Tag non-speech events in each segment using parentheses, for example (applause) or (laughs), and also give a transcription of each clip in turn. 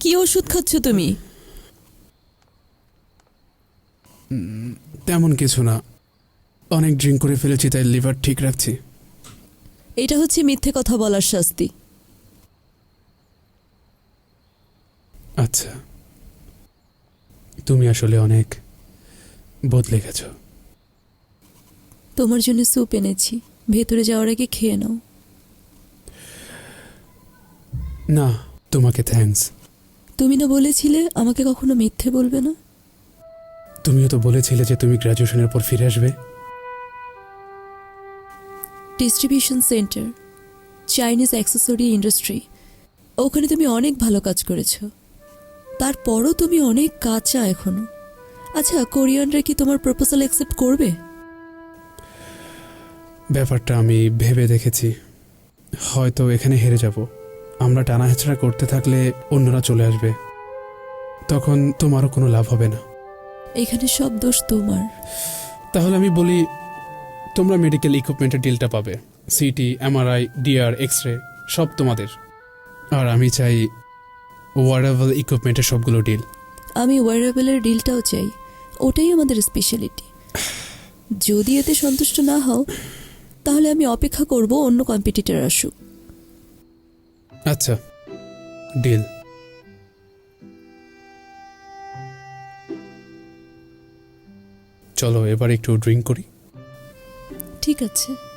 কি ওষুধ খাচ্ছ তুমি? তেমন কিছু না। অনেক ড্রিঙ্ক করে ফেলেছি তাই লিভার ঠিক রাখছি। এটা হচ্ছে মিথ্যে কথা বলার শাস্তি। আচ্ছা। তুমি আসলে অনেক বদলে গেছো। তোমার জন্য স্যুপ এনেছি। ভেতরে যাওয়ার আগে খেয়ে নাও। না তোমাকে থ্যাঙ্কস তুমি না বলেছিলে আমাকে কখনো মিথ্যে বলবে না? তুমিও তো বলেছিলে যে তুমি গ্র্যাজুয়েশনের পর ফিরে আসবে। Distribution centre Chinese accessory industry ওখানে তুমি অনেক ভালো কাজ করেছ। তারপরও তুমি অনেক কাঁচা এখনও। আচ্ছা কোরিয়ানরা কি তোমার প্রপোজাল অ্যাকসেপ্ট করবে? ব্যাপারটা আমি ভেবে দেখেছি। হয়তো এখানে হেরে যাব। আমরা টানা হেঁচড়া করতে থাকলে অন্যরা চলে আসবে। তখন তোমারও কোনো লাভ হবে না। এখানে সব দোষ তোমার। তাহলে আমি বলি তোমরা মেডিকেল ইকুইপমেন্টের ডিলটা পাবে। CT MRI DR X ray সব তোমাদের। আর আমি চাই ওয়ারেবল ইকুইপমেন্টের সবগুলো ডিল আমি ওয়ারেবলের ডিলটাও চাই। ওটাই আমাদের স্পেশালিটি যদি এতে সন্তুষ্ট না হও তাহলে আমি অপেক্ষা করব অন্য কম্পিটিটর আসুক। আচ্ছা ডিল চলো এবার একটু ড্রিঙ্ক করি। ঠিক আছে।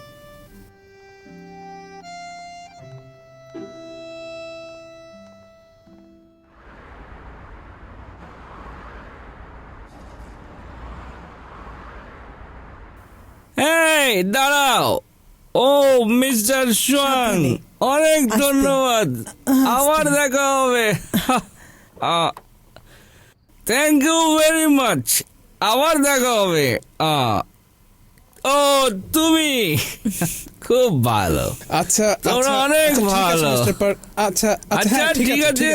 দাঁড়াও। ও মিস্টার সোয়ান অনেক ধন্যবাদ। (laughs) আবার দেখা হবে। থ্যাংক ইউ ভেরি মাচ আবার দেখা হবে। ও তুমি। (laughs) খুব ভালো। আচ্ছা তোমরা অনেক ভালো। আচ্ছা আচ্ছা ঠিক আছে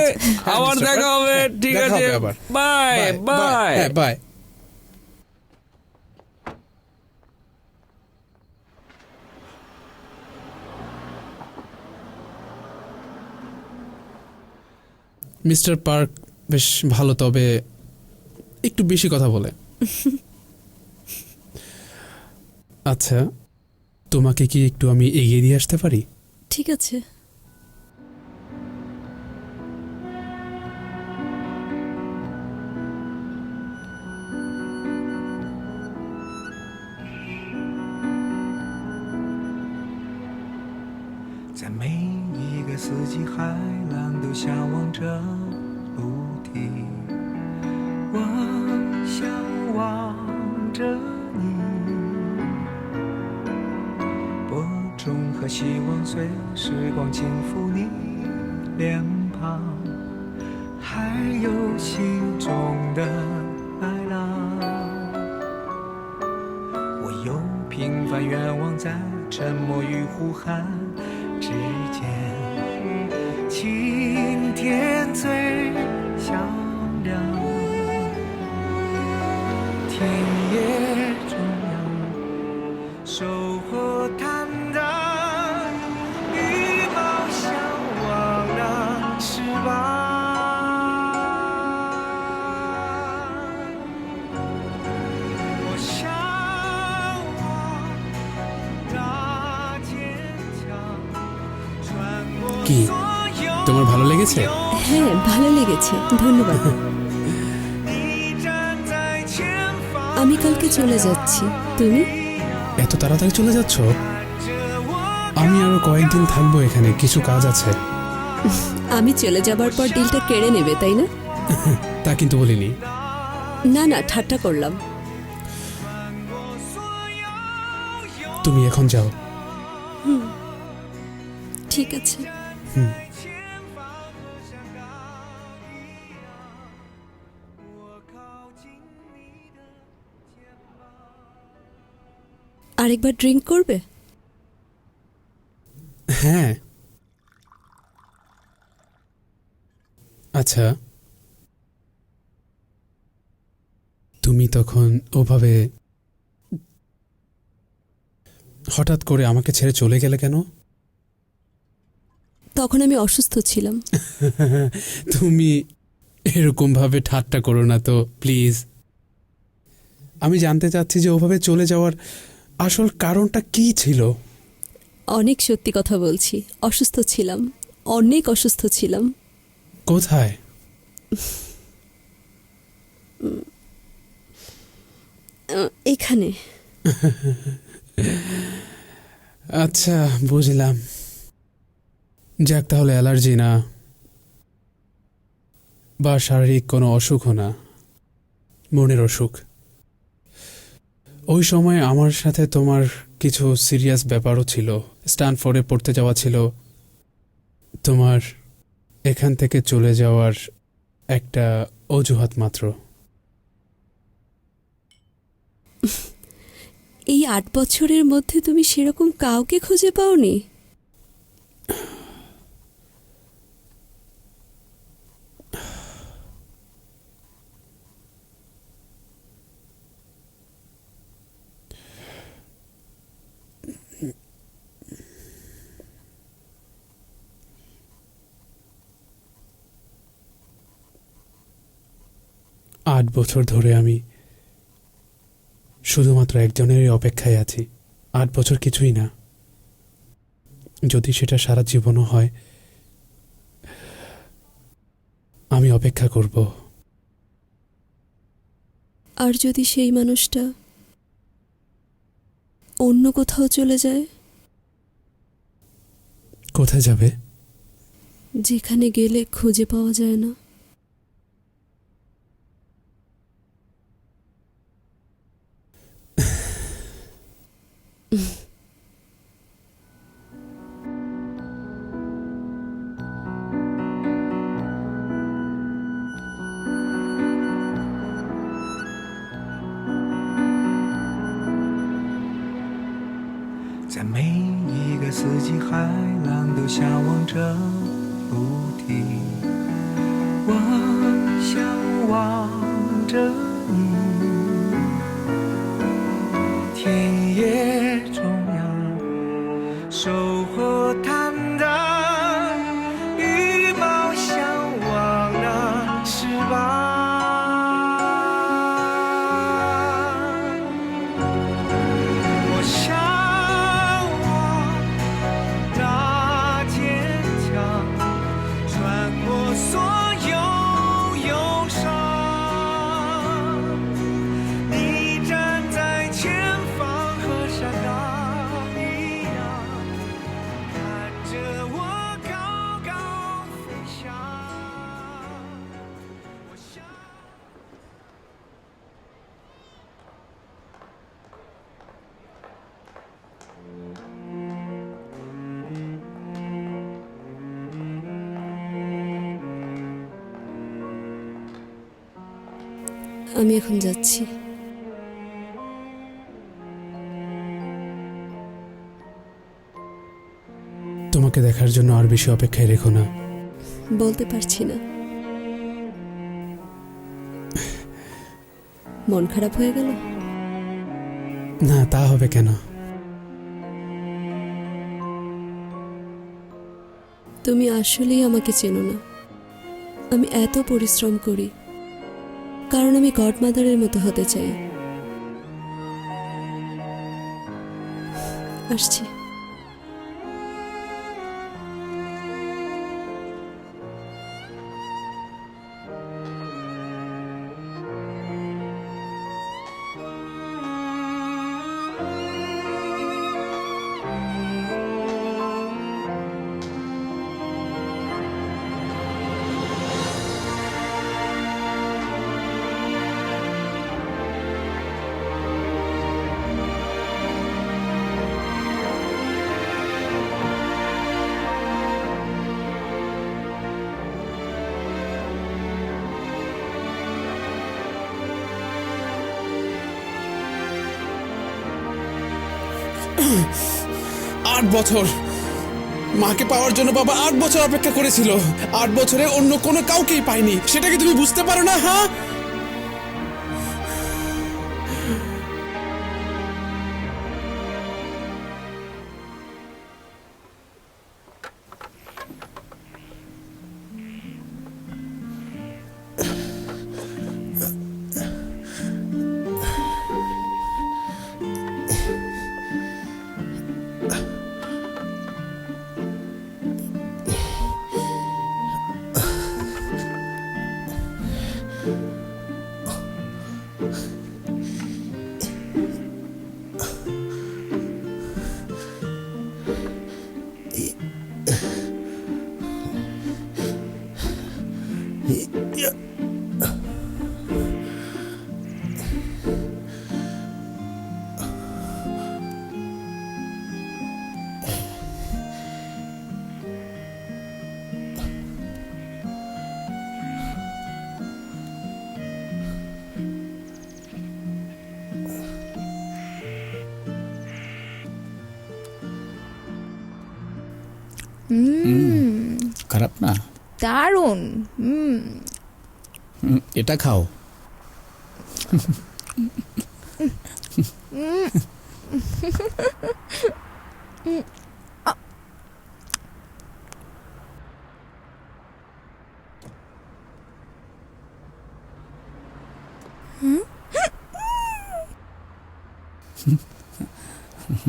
আবার দেখা হবে ঠিক আছে। Bye bye bye mister Park বেশ ভালো তবে একটু বেশি কথা বলে (laughs) আচ্ছা তোমাকে কি একটু আমি এগিয়ে দিয়ে আসতে পারি ঠিক আছে “在每一个四季，海浪都向往着 陆地。我向往着你，播种和希望随时光轻抚你脸庞，还有心中的爱浪。我有平凡愿望，在沉默与呼喊 লেগেছে? হ্যাঁ ভালো লেগেছে। ধন্যবাদ। আমি কালকে চলে যাচ্ছি। তুমি? এত তাড়াতাড়ি চলে যাচ্ছ? আমি আরও কয়েকদিন থাকব এখানে কিছু কাজ আছে। আমি চলে যাবার পর ডিলটা কেড়ে নেবে তাই না? (laughs) তা কিন্তু বলিনি। না না ঠাট্টা করলাম। তুমি এখন যাও। ঠিক আছে। হুম। আরেকবার ড্রিঙ্ক করবে? হ্যাঁ। আচ্ছা। তুমি তখন ওভাবে হঠাৎ করে আমাকে ছেড়ে চলে গেলে কেন? তখন আমি অসুস্থ ছিলাম। (laughs) তুমি এরকম ভাবে ঠাট্টা করো না তো প্লিজ। আমি জানতে চাচ্ছি যে ওভাবে চলে যাওয়ার আসল কারণটা কি ছিল? অনেক সত্যি কথা বলছি। অসুস্থ ছিলাম। অনেক অসুস্থ ছিলাম। কোথায়? এখানে। আচ্ছা বুঝলাম। যাক তাহলে অ্যালার্জি না। বা শারীরিক কোনো অসুখও না। মনের অসুখ। ওই সময় আমার সাথে তোমার কিছু সিরিয়াস ব্যাপারও ছিল। স্ট্যানফোর্ডে পড়তে যাওয়া ছিল। তোমার এখান থেকে চলে যাওয়ার একটা অজুহাত মাত্র। এই আট বছরের মধ্যে তুমি সেরকম কাউকে খুঁজে পাওনি? আট বছর ধরে আমি শুধুমাত্র একজনেরই অপেক্ষায় আছি। আট বছর কিছুই না। যদি সেটা সারা জীবনও হয় আমি অপেক্ষা করব। আর যদি সেই মানুষটা অন্য কোথাও চলে যায়? কোথায় যাবে? যেখানে গেলে খুঁজে পাওয়া যায় না “ (laughs) 在每一个四季，海浪都向往着陆地。我向往着 এখন যাচ্ছি। তোমাকে দেখার জন্য আর বেশি অপেক্ষায় রেখো না। বলতে পারছি না। মন খারাপ হয়ে গেল? না তা হবে কেন? তুমি আসলেই আমাকে চেনো না। আমি এত পরিশ্রম করি। কারণ আমি গডমাদারের মতো হতে চাই। আসছি। আট বছর। মাকে পাওয়ার জন্য বাবা আট বছর অপেক্ষা করেছিল। আট বছরে অন্য কোনো কাউকেই পায়নি। সেটা কি তুমি বুঝতে পারো না হ্যাঁ? খারাপ না। দারুণ। এটা খাও।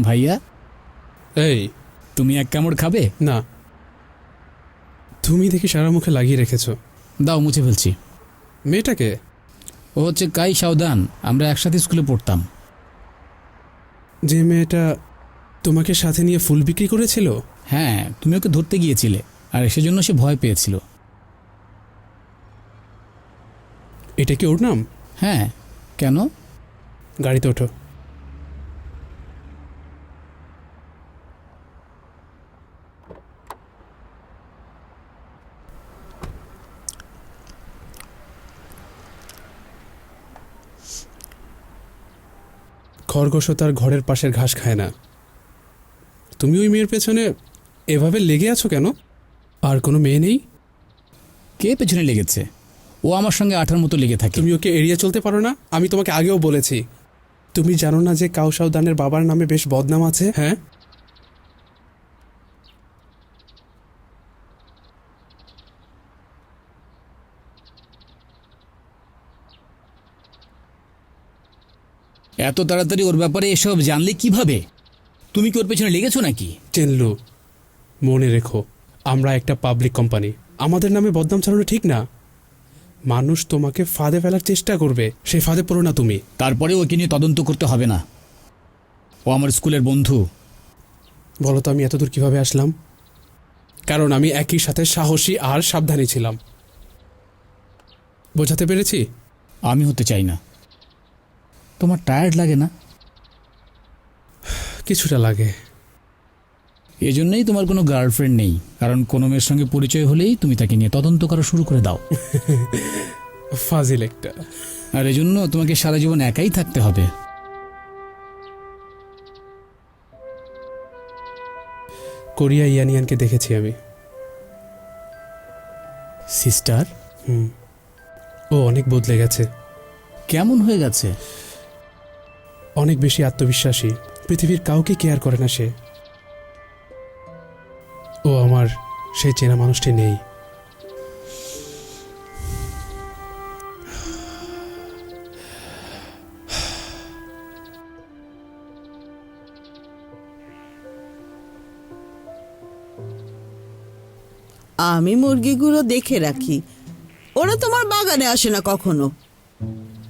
ভাইয়া? এই তুমি এক কামড় খাবে? না। তুমি দেখি সারা মুখে লাগিয়ে রেখেছো। দাও মুছে ফেলছি। মেয়েটাকে? ও হচ্ছে কাই সাউদান আমরা একসাথে স্কুলে পড়তাম। যে মেয়েটা তোমাকে সাথে নিয়ে ফুল বিক্রি করেছিল? হ্যাঁ তুমি ওকে ধরতে গিয়েছিলে আর সেজন্য সে ভয় পেয়েছিল। এটা কি ওর নাম? হ্যাঁ কেন? গাড়িতে ওঠো। খরগোশও তার ঘরের পাশের ঘাস খায় না। তুমি ওই মেয়ের পেছনে এভাবে লেগে আছো কেন? আর কোনো মেয়ে নেই? কে পেছনে লেগেছে? ও আমার সঙ্গে আঠার মতো লেগে থাকে। তুমি ওকে এড়িয়ে চলতে পারো না? আমি তোমাকে আগেও বলেছি। তুমি জানো না যে কাউসাউদানের বাবার নামে বেশ বদনাম আছে? হ্যাঁ? এত তাড়াতাড়ি ওর ব্যাপারে এসব জানলে কীভাবে? তুমি কি ওর পেছনে লেগেছো নাকি? চেনলু মনে রেখো আমরা একটা পাবলিক কোম্পানি আমাদের নামে বদনাম চালানো ঠিক না। মানুষ তোমাকে ফাঁদে ফেলার চেষ্টা করবে সেই ফাঁদে পড়ো না তুমি। তারপরে ওকে নিয়ে তদন্ত করতে হবে না। ও আমার স্কুলের বন্ধু। বলো তো আমি এতদূর কীভাবে আসলাম? কারণ আমি একই সাথে সাহসী আর সাবধানী ছিলাম। বোঝাতে পেরেছি? আমি হতে চাই না। তোমার টায়ার্ড লাগে না? কিছুটা লাগে। এজন্যই তোমার কোনো গার্লফ্রেন্ড নেই। কারণ কোনো মেয়ের সঙ্গে পরিচয় হলেই তুমি তাকে নিয়ে তদন্ত করা শুরু করে দাও। (laughs) ফাজিল একটা। আর এজন্য তোমাকে সারা জীবন একাই থাকতে হবে। কোরিয়া ইয়ানিয়ানকে দেখেছি আমি। সিস্টার হুম। ও অনেক বদলে গেছে। কেমন হয়ে গেছে? অনেক বেশি আত্মবিশ্বাসী। পৃথিবীর কাউকে কেয়ার করে না সে। ও আমার সেই চেনা মানুষটি নেই। আমি মুরগিগুলো দেখে রাখি। ওরা তোমার বাগানে আসে না কখনো।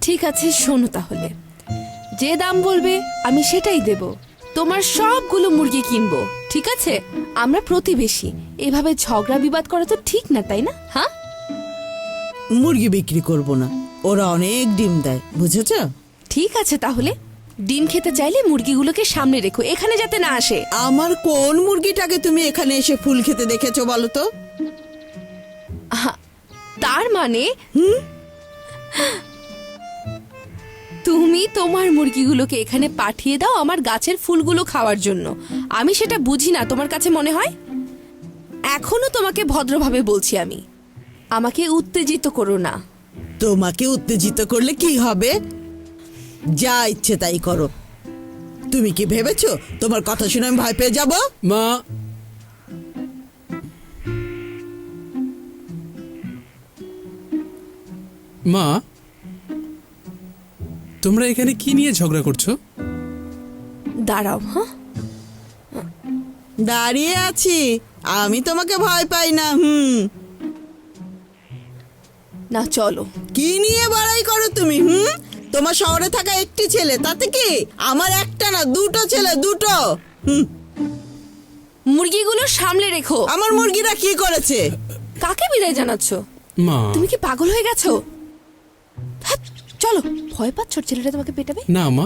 ঠিক আছে শোনো তাহলে। যে দাম বলবে আমি সেটাই দেব। তোমার সবগুলো মুরগি কিনবো ঠিক আছে? আমরা প্রতিবেশী। এভাবে ঝগড়া বিবাদ করা তো ঠিক না তাই না? হ্যাঁ? মুরগি বিক্রি করব না। ওরা অনেক ডিম দেয় বুঝেছ? ঠিক আছে তাহলে। ডিম খেতে চাইলে মুরগিগুলোকে সামনে রেখো এখানে যাতে না আসে। আমার কোন মুরগিটাকে তুমি এখানে এসে ফুল খেতে দেখেছ বলো তো? তার মানে? তুমি তোমার মুরগিগুলোকে এখানে পাঠিয়ে দাও আমার গাছের ফুলগুলো খাওয়ার জন্য। আমি সেটা বুঝি না তোমার কাছে মনে হয়? এখনও তোমাকে ভদ্রভাবে বলছি আমি। আমাকে উত্তেজিত করো না। তোমাকে উত্তেজিত করলে কি হবে? যা ইচ্ছে তাই করো। তুমি কি ভেবেছো তোমার কথা শুনে আমি ভয় পেয়ে যাব? মা! মা! তোমরা এখানে কি নিয়ে ঝগড়া করছ? দাঁড়াও হ্যাঁ? দাঁড়িয়ে আছি। আমি তোমাকে ভয় পাই না হুম। না চলো। কি নিয়ে বাড়াই করো তুমি হুম? তোমার শহরে থাকা একটি ছেলে তাতে কি? আমার একটা না দুটো ছেলে দুটো। হুম। মুরগিগুলো সামলে রেখো। আমার মুরগিরা কি করেছে? কাকে বিদায় জানাচ্ছ? মা। তুমি কি পাগল হয়ে গেছো? চলো ভয় পাচ্ছ ছেলেটা তোমাকে পেটাবে? না মা।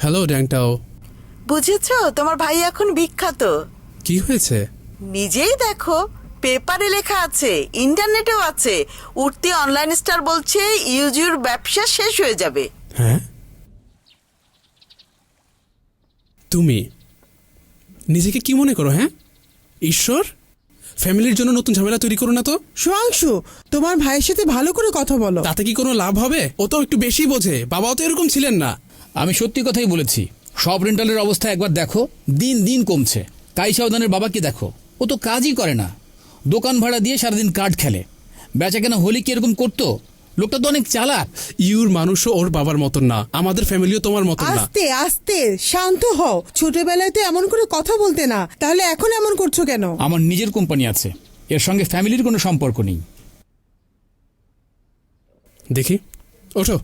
হ্যালো ড্যাংটাও বুঝেছ তোমার ভাই এখন বিখ্যাত। কি হয়েছে? নিজেই দেখো পেপারে লেখা আছে ইন্টারনেটেও আছে। উঠতি অনলাইন স্টার বলছে ইউজির ব্যবসা শেষ হয়ে যাবে। হ্যাঁ? তুমি নিজেকে কি মনে করো হ্যাঁ? ঈশ্বর? ফ্যামিলির জন্য নতুন ঝামেলা তৈরি করো না তো। সুয়াংশু তোমার ভাইয়ের সাথে ভালো করে কথা বলো। তাতে কি কোনো লাভ হবে? ও তো একটু বেশি বোঝে। বাবাও তো এরকম ছিলেন না। আমি সত্যি কথাই বলেছি সব রেন্টালের অবস্থা একবার দেখো দিন দিন কমছে। কাই সাউদানের বাবাকে দেখো ও তো কাজই করে না। দোকান ভাড়া দিয়ে সারাদিন কার্ড খেলে। বেচা কেনা হলে কি এরকম করতো? লোকটা তো অনেক চালাক। ইউর মানুষও ওর বাবার মতন না। আমাদের ফ্যামিলিও তোমার মতন না। আস্তে আস্তে শান্ত হও। ছোটবেলায় তো এমন করে কথা বলতে না। তাহলে এখন এমন করছ কেন? আমার নিজের কোম্পানি আছে। এর সঙ্গে ফ্যামিলির কোনো সম্পর্ক নেই। দেখি। ওঠো।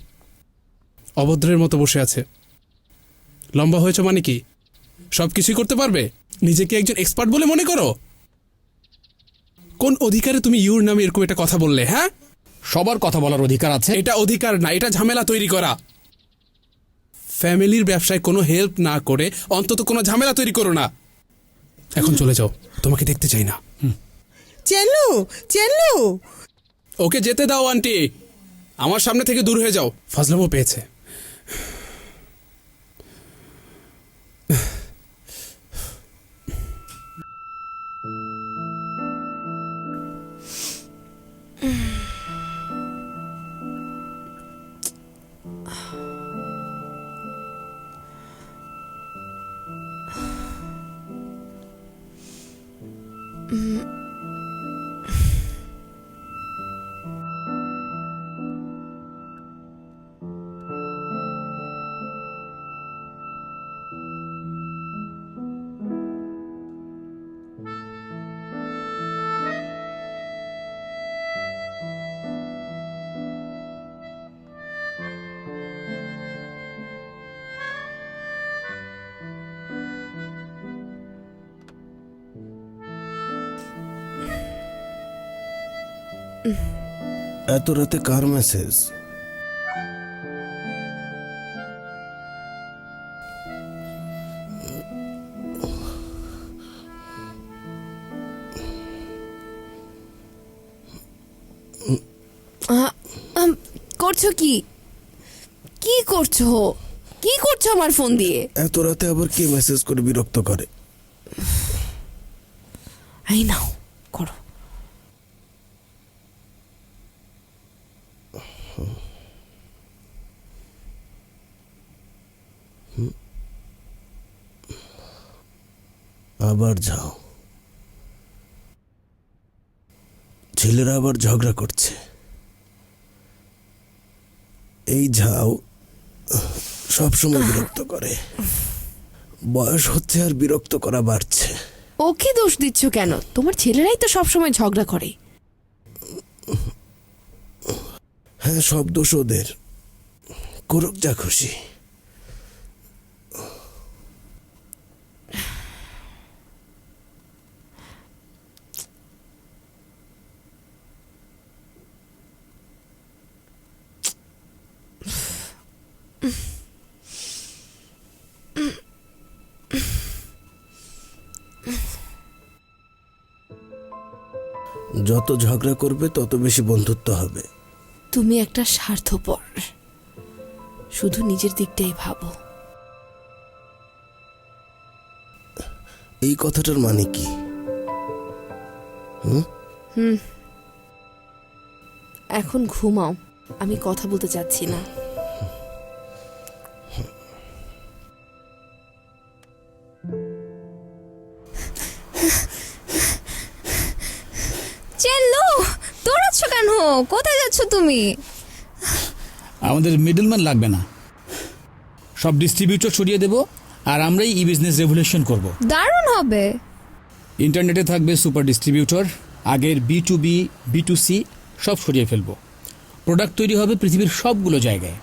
অভদ্রের মতো বসে আছে। লম্বা হয়েছে মানে কি? সব কিছুই করতে পারবে? নিজেকে একজন এক্সপার্ট বলে মনে করো? কোন অধিকারে তুমি ইউর নামে এরকম একটা কথা বললে হ্যাঁ? সবার কথা বলার অধিকার আছে। এটা অধিকার না এটা ঝামেলা তৈরি করা। ফ্যামিলির ব্যবসায় কোনো হেল্প না করে অন্তত কোনো ঝামেলা তৈরি করো না। এখন চলে যাও তোমাকে দেখতে চাই না। চেনলু চেনলু ওকে যেতে দাও আন্টি। আমার সামনে থেকে দূর হয়ে যাও। ফাজলামও পেয়েছে। 嗯。এত রাতে কার মেসেজ করছ কি? কি করছ? কি করছ আমার ফোন দিয়ে? এত রাতে আবার কে মেসেজ করে বিরক্ত করে? (sighs) আই নাও আবার যাও। ছেলেরা আবার ঝগড়া করছে। এই ঝাও সবসময় বিরক্ত করে। বয়স হচ্ছে আর বিরক্ত করা বাড়ছে। ওকে দোষ দিচ্ছ কেন? তোমার ছেলেরাই তো সবসময় ঝগড়া করে। হ্যাঁ সব দোষ ওদের। করুক যা খুশি। যত ঝগড়া করবে তত বেশি বন্ধুত্ব হবে। তুমি একটা স্বার্থপর। শুধু নিজের দিকটাই ভাবো। এই কথাটার মানে কি? হুম? হুম। এখন ঘুমাও। আমি কথা বলতে চাচ্ছি না। কোথায় যাচ্ছ তুমি? আমাদের মিডলম্যান লাগবে না। সব ডিস্ট্রিবিউটর সরিয়ে দেব আর আমরাই ই বিজনেস রেভলিউশন করব। দারুণ হবে। ইন্টারনেটে থাকবে সুপার ডিস্ট্রিবিউটর আগের B two B B two C সব সরিয়ে ফেলব। প্রোডাক্ট তৈরি হবে পৃথিবীর সবগুলো জায়গায়।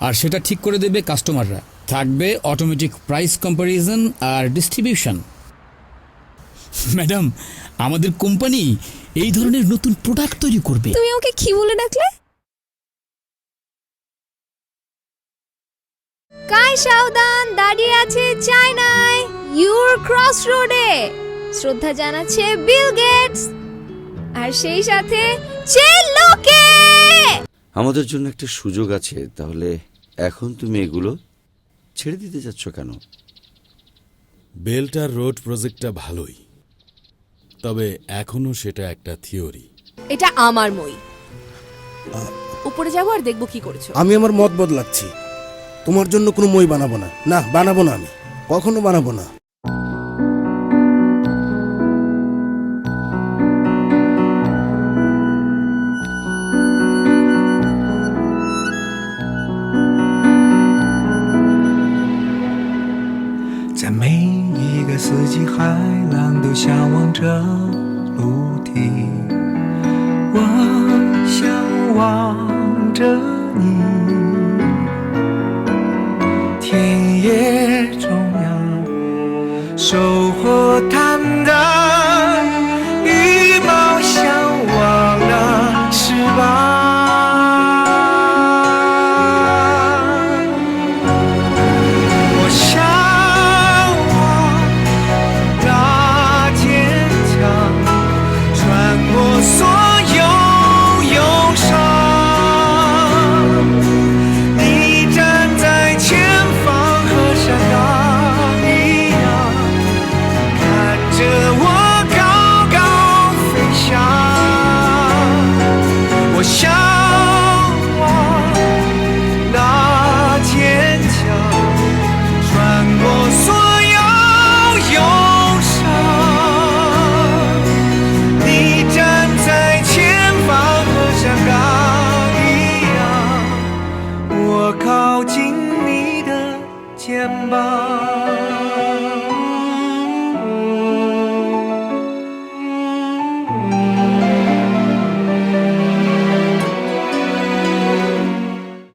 আর সেটা ঠিক করে দেবে কাস্টমাররা থাকবে অটোমেটিক প্রাইস কম্প্যারিজন আর ডিস্ট্রিবিউশন ম্যাডাম আমাদের কোম্পানি এই ধরনের নতুন প্রোডাক্ট তৈরি করবে। তুমি ওকে কি বলে ডাকলে? কাই সাবধান দাঁড়িয়ে আছে চায়নায় ইউর ক্রস রোডে শ্রদ্ধা জানাচ্ছে বিল গেটস। আর সেই সাথে চেল্লোকে আমাদের জন্য একটা সুযোগ আছে তাহলে এখন তুমি এগুলো ছেড়ে দিতে যাচ্ছ কেন? বেলটার রোড প্রজেক্টটা ভালোই। তবে এখনো সেটা একটা থিওরি এটা আমার মই উপরে যাবো আর দেখবো কি করছো আমি আমার মত বদলাচ্ছি তোমার জন্য কোনো মই বানাবো না না বানাবো না আমি কখনো বানাবো না在每一个四季，海浪都向往着